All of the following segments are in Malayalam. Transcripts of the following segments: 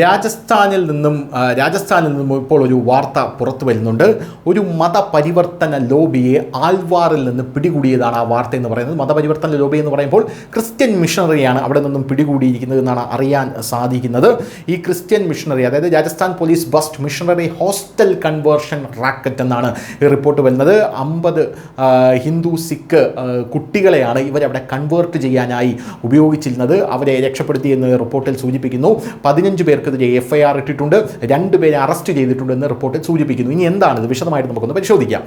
രാജസ്ഥാനിൽ നിന്നും രാജസ്ഥാനിൽ നിന്നും ഇപ്പോൾ ഒരു വാർത്ത പുറത്തു വരുന്നുണ്ട്. ഒരു മതപരിവർത്തന ലോബിയെ ആൽവാറിൽ നിന്ന് പിടികൂടിയതാണ് ആ വാർത്ത എന്ന് പറയുന്നത്. മതപരിവർത്തന ലോബി എന്ന് പറയുമ്പോൾ ക്രിസ്ത്യൻ മിഷണറിയാണ് അവിടെ നിന്നും പിടികൂടിയിരിക്കുന്നത് എന്നാണ് അറിയാൻ സാധിക്കുന്നത്. ഈ ക്രിസ്ത്യൻ മിഷണറി അതായത് Rajasthan police bust missionary hostel conversion racket എന്നാണ് ഈ റിപ്പോർട്ട് വരുന്നത്. അമ്പത് ഹിന്ദു സിഖ് കുട്ടികളെയാണ് ഇവരവിടെ കൺവേർട്ട് ചെയ്യാനായി ഉപയോഗിച്ചിരുന്നത്. അവരെ രക്ഷപ്പെടുത്തി എന്ന് റിപ്പോർട്ടിൽ സൂചിപ്പിക്കുന്നു. പതിനഞ്ച് പേർക്കെതിരെ എഫ് ഐ ആർ ഇട്ടിട്ടുണ്ട്. രണ്ടുപേരെ അറസ്റ്റ് ചെയ്തിട്ടുണ്ട് എന്ന് റിപ്പോർട്ട് സൂചിപ്പിക്കുന്നു. ഇനി എന്താണിത്? വിശദമായിട്ട് നമുക്കൊന്ന് പരിശോധിക്കാം.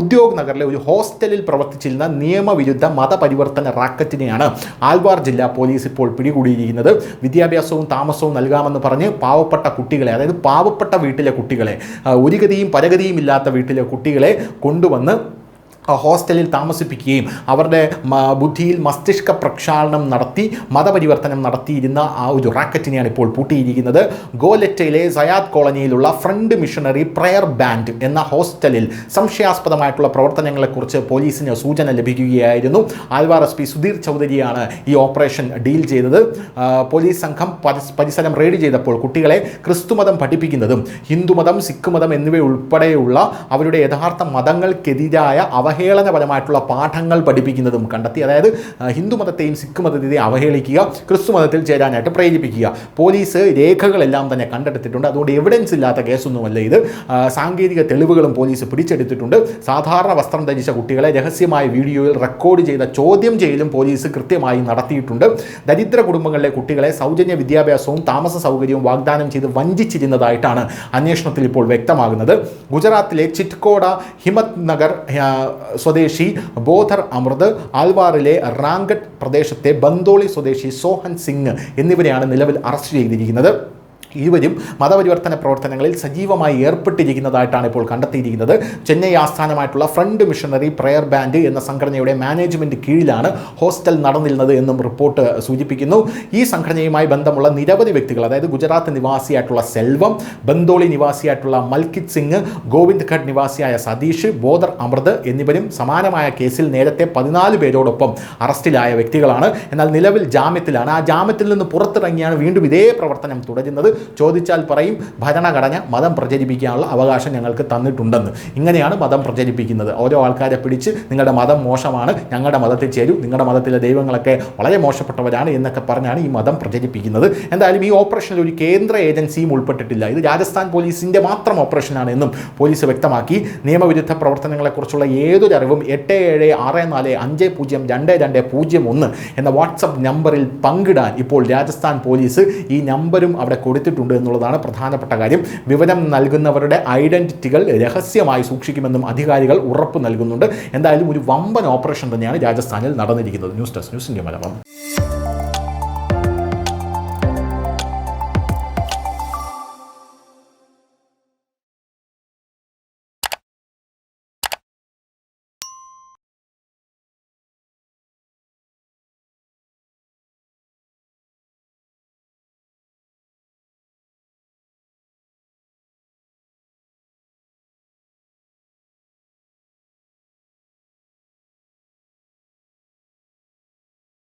ഉദ്യോഗ നഗറിലെ ഒരു ഹോസ്റ്റലിൽ പ്രവർത്തിച്ചിരുന്ന നിയമവിരുദ്ധ മതപരിവർത്തന റാക്കറ്റിനെയാണ് ആൽവാർ ജില്ലാ പോലീസ് ഇപ്പോൾ പിടികൂടിയിരിക്കുന്നത്. വിദ്യാഭ്യാസവും താമസവും നൽകാമെന്ന് പറഞ്ഞ് പാവപ്പെട്ട കുട്ടികളെ അതായത് പാവപ്പെട്ട വീട്ടിലെ കുട്ടികളെ ഒരു ഗതിയും പരഗതിയും ഇല്ലാത്ത വീട്ടിലെ കുട്ടികളെ കൊണ്ടുവന്ന് ഹോസ്റ്റലിൽ താമസിപ്പിക്കുകയും അവരുടെ ബുദ്ധിയിൽ മസ്തിഷ്ക പ്രക്ഷാളനം നടത്തി മതപരിവർത്തനം നടത്തിയിരുന്ന ആ ഒരു റാക്കറ്റിനെയാണ് ഇപ്പോൾ പൂട്ടിയിരിക്കുന്നത്. ഗോലെറ്റയിലെ സയാദ് കോളനിയിലുള്ള ഫ്രണ്ട് മിഷണറി പ്രയർ ബാൻഡ് എന്ന ഹോസ്റ്റലിൽ സംശയാസ്പദമായിട്ടുള്ള പ്രവർത്തനങ്ങളെക്കുറിച്ച് പോലീസിന് സൂചന ലഭിക്കുകയായിരുന്നു. ആൽവാർ എസ് പി സുധീർ ചൗധരിയാണ് ഈ ഓപ്പറേഷൻ ഡീൽ ചെയ്തത്. പോലീസ് സംഘം പരിസരം റെയ്ഡ് ചെയ്തപ്പോൾ കുട്ടികളെ ക്രിസ്തുമതം പഠിപ്പിക്കുന്നതും ഹിന്ദുമതം സിഖ് മതം എന്നിവയുൾപ്പെടെയുള്ള അവരുടെ യഥാർത്ഥ മതങ്ങൾക്കെതിരായ അവഹേളനപരമായിട്ടുള്ള പാഠങ്ങൾ പഠിപ്പിക്കുന്നതും കണ്ടെത്തി അതായത് ഹിന്ദു മതത്തെയും സിഖ് മതത്തെയും അവഹേളിക്കുക ക്രിസ്തു മതത്തിൽ ചേരാനായിട്ട് പ്രേരിപ്പിക്കുക. പോലീസ് രേഖകളെല്ലാം തന്നെ കണ്ടെടുത്തിട്ടുണ്ട്. അതുകൊണ്ട് എവിഡൻസ് ഇല്ലാത്ത കേസൊന്നുമല്ല ഇത്. സാങ്കേതിക തെളിവുകളും പോലീസ് പിടിച്ചെടുത്തിട്ടുണ്ട്. സാധാരണ വസ്ത്രം ധരിച്ച കുട്ടികളെ രഹസ്യമായ വീഡിയോയിൽ റെക്കോർഡ് ചെയ്ത ചോദ്യം ചെയ്യലും പോലീസ് കൃത്യമായി നടത്തിയിട്ടുണ്ട്. ദരിദ്ര കുടുംബങ്ങളിലെ കുട്ടികളെ സൗജന്യ വിദ്യാഭ്യാസവും താമസ സൗകര്യവും വാഗ്ദാനം ചെയ്ത് വഞ്ചിച്ചിരുന്നതായിട്ടാണ് അന്വേഷണത്തിൽ ഇപ്പോൾ വ്യക്തമാകുന്നത്. ഗുജറാത്തിലെ ചിറ്റ്കോഡ ഹിമത് നഗർ സ്വദേശി ബോധർ അമൃത് ആൽവാറിലെ റാങ്കട്ട് പ്രദേശത്തെ ബന്തോളി സ്വദേശി സോഹൻ സിംഗ് എന്നിവരെയാണ് നിലവിൽ അറസ്റ്റ് ചെയ്തിരിക്കുന്നത്. ഇരുവരും മതപരിവർത്തന പ്രവർത്തനങ്ങളിൽ സജീവമായി ഏർപ്പെട്ടിരിക്കുന്നതായിട്ടാണ് ഇപ്പോൾ കണ്ടെത്തിയിരിക്കുന്നത്. ചെന്നൈ ആസ്ഥാനമായിട്ടുള്ള ഫ്രണ്ട് മിഷണറി പ്രയർ ബാൻഡ് എന്ന സംഘടനയുടെ മാനേജ്മെന്റ് കീഴിലാണ് ഹോസ്റ്റൽ നടന്നിരുന്നത് എന്നും റിപ്പോർട്ട് സൂചിപ്പിക്കുന്നു. ഈ സംഘടനയുമായി ബന്ധമുള്ള നിരവധി വ്യക്തികൾ അതായത് ഗുജറാത്ത് നിവാസിയായിട്ടുള്ള സെൽവം ബന്ദോളി നിവാസിയായിട്ടുള്ള മൽക്കിത് സിംഗ് ഗോവിന്ദ് ഘട്ട് നിവാസിയായ സതീഷ് ബോദർ അമൃത് എന്നിവരും സമാനമായ കേസിൽ നേരത്തെ പതിനാല് പേരോടൊപ്പം അറസ്റ്റിലായ വ്യക്തികളാണ്. എന്നാൽ നിലവിൽ ജാമ്യത്തിലാണ്. ആ ജാമ്യത്തിൽ നിന്ന് പുറത്തിറങ്ങിയാണ് വീണ്ടും ഇതേ പ്രവർത്തനം തുടരുന്നത്. ചോദിച്ചാൽ പറയും ഭരണഘടന മതം പ്രചരിപ്പിക്കാനുള്ള അവകാശം ഞങ്ങൾക്ക് തന്നിട്ടുണ്ടെന്ന്. ഇങ്ങനെയാണ് മതം പ്രചരിപ്പിക്കുന്നത്. ഓരോ ആൾക്കാരെ പിടിച്ച് നിങ്ങളുടെ മതം മോശമാണ് ഞങ്ങളുടെ മതത്തിൽ ചേരൂ നിങ്ങളുടെ മതത്തിലെ ദൈവങ്ങളൊക്കെ വളരെ മോശപ്പെട്ടവരാണ് എന്നൊക്കെ പറഞ്ഞാണ് ഈ മതം പ്രചരിപ്പിക്കുന്നത്. എന്തായാലും ഈ ഓപ്പറേഷനിൽ ഒരു കേന്ദ്ര ഏജൻസിയും ഉൾപ്പെട്ടിട്ടില്ല. ഇത് രാജസ്ഥാൻ പോലീസിന്റെ മാത്രം ഓപ്പറേഷനാണ് എന്നും പോലീസ് വ്യക്തമാക്കി. നിയമവിരുദ്ധ പ്രവർത്തനങ്ങളെക്കുറിച്ചുള്ള ഏതൊരു അറിവും എട്ട് ഏഴ് ആറ് നാല് അഞ്ച് പൂജ്യം രണ്ട് രണ്ട് പൂജ്യം ഒന്ന് എന്ന വാട്സപ്പ് നമ്പറിൽ പങ്കിടാൻ ഇപ്പോൾ രാജസ്ഥാൻ പോലീസ് ഈ നമ്പരും അവിടെ കൊടുത്തിട്ടുണ്ട് എന്നുള്ളതാണ് പ്രധാനപ്പെട്ട കാര്യം. വിവരം നൽകുന്നവരുടെ ഐഡന്റിറ്റികൾ രഹസ്യമായി സൂക്ഷിക്കുമെന്നും അധികാരികൾ ഉറപ്പ് നൽകുന്നുണ്ട്. എന്തായാലും ഒരു വമ്പൻ ഓപ്പറേഷൻ തന്നെയാണ് രാജസ്ഥാനിൽ നടന്നിരിക്കുന്നത്. News desk news India Malayalam.